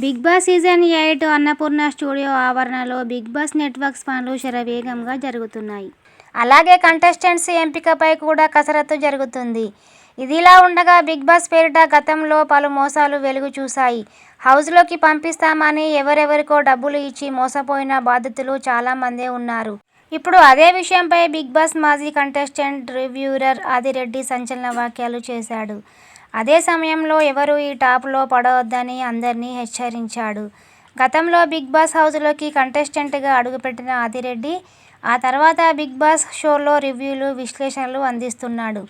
Bigg Boss season eight Annapurna studio ఆవరణలో big boss networks పనులు శరవేగంగా జరుగుతున్నాయి. అలాగే కంటెస్టెంట్స్ ఎంపికపై కూడా కసరత్తు జరుగుతుంది. ఇదిలా ఉండగా బిగ్ బాస్ పేరిట గతంలో పలు మోసాలు వెలుగు చూశాయి. హౌస్లోకి పంపిస్తామని ఎవరెవరికో డబ్బులు ఇచ్చి మోసపోయిన బాధితులు చాలామందే ఉన్నారు. ఇప్పుడు అదే విషయంపై బిగ్ బాస్ మాజీ కంటెస్టెంట్ రివ్యూరర్ ఆదిరెడ్డి సంచలన వ్యాఖ్యలు చేశాడు. అదే సమయంలో ఎవరు ఈ టాప్లో పడవద్దని అందరినీ హెచ్చరించాడు. గతంలో బిగ్ బాస్ హౌస్లోకి కంటెస్టెంట్గా అడుగుపెట్టిన ఆదిరెడ్డి ఆ తర్వాత బిగ్ బాస్ షోలో రివ్యూలు విశ్లేషణలు అందిస్తున్నాడు.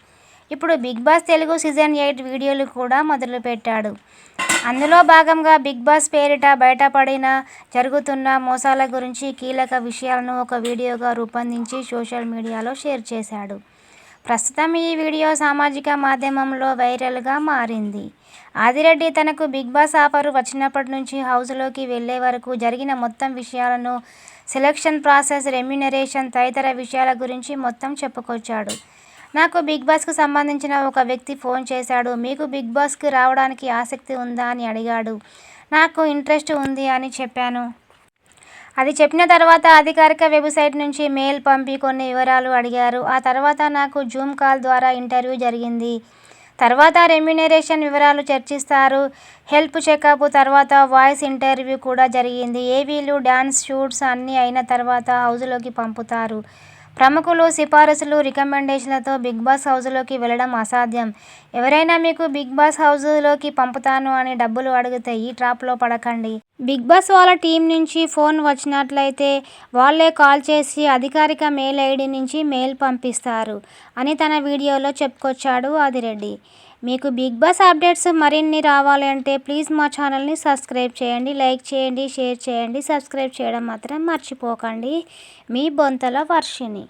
ఇప్పుడు Bigg Boss Telugu season eight వీడియోలు కూడా మొదలుపెట్టాడు. అందులో భాగంగా బిగ్ బాస్ పేరిట బయటపడిన జరుగుతున్న మోసాల గురించి కీలక విషయాలను ఒక వీడియోగా రూపొందించి సోషల్ మీడియాలో షేర్ చేశాడు. ప్రస్తుతం ఈ వీడియో సామాజిక మాధ్యమంలో వైరల్గా మారింది. ఆదిరెడ్డి తనకు బిగ్ బాస్ ఆఫర్ వచ్చినప్పటి నుంచి హౌస్లోకి వెళ్ళే వరకు జరిగిన మొత్తం విషయాలను సెలక్షన్ ప్రాసెస్ రెమ్యునరేషన్ తదితర విషయాల గురించి మొత్తం చెప్పుకొచ్చాడు. నాకు బిగ్ బాస్కు సంబంధించిన ఒక వ్యక్తి ఫోన్ చేశాడు. మీకు బిగ్ బాస్కి రావడానికి ఆసక్తి ఉందా అని అడిగాడు. నాకు ఇంట్రెస్ట్ ఉంది అని చెప్పాను. అది చెప్పిన తర్వాత అధికారిక వెబ్సైట్ నుంచి మెయిల్ పంపి కొన్ని వివరాలు అడిగారు. ఆ తర్వాత నాకు జూమ్ కాల్ ద్వారా ఇంటర్వ్యూ జరిగింది. తర్వాత రెమ్యునరేషన్ వివరాలు చర్చిస్తారు. హెల్త్ చెకప్ తర్వాత వాయిస్ ఇంటర్వ్యూ కూడా జరిగింది. ఏవీలు డ్యాన్స్ షూట్స్ అన్నీ అయిన తర్వాత హౌస్లోకి పంపుతారు. ప్రముఖులు సిఫారసులు రికమెండేషన్లతో బిగ్ బాస్ హౌస్లోకి వెళ్ళడం అసాధ్యం. ఎవరైనా మీకు బిగ్ బాస్ హౌస్లోకి పంపుతాను అని డబ్బులు అడిగితే ఈ ట్రాప్లో పడకండి. బిగ్ బాస్ వాళ్ళ టీం నుంచి ఫోన్ వచ్చినట్లయితే వాళ్ళే కాల్ చేసి అధికారిక మెయిల్ ఐడి నుంచి మెయిల్ పంపిస్తారు అని తన వీడియోలో చెప్పుకొచ్చాడు ఆదిరెడ్డి. మీకు బిగ్ బాస్ అప్డేట్స్ మరిన్ని రావాలంటే ప్లీజ్ మా ఛానల్ని సబ్స్క్రైబ్ చేయండి లైక్ చేయండి షేర్ చేయండి సబ్స్క్రైబ్ చేయడం మాత్రం మర్చిపోకండి. మీ బొంతల వర్షిని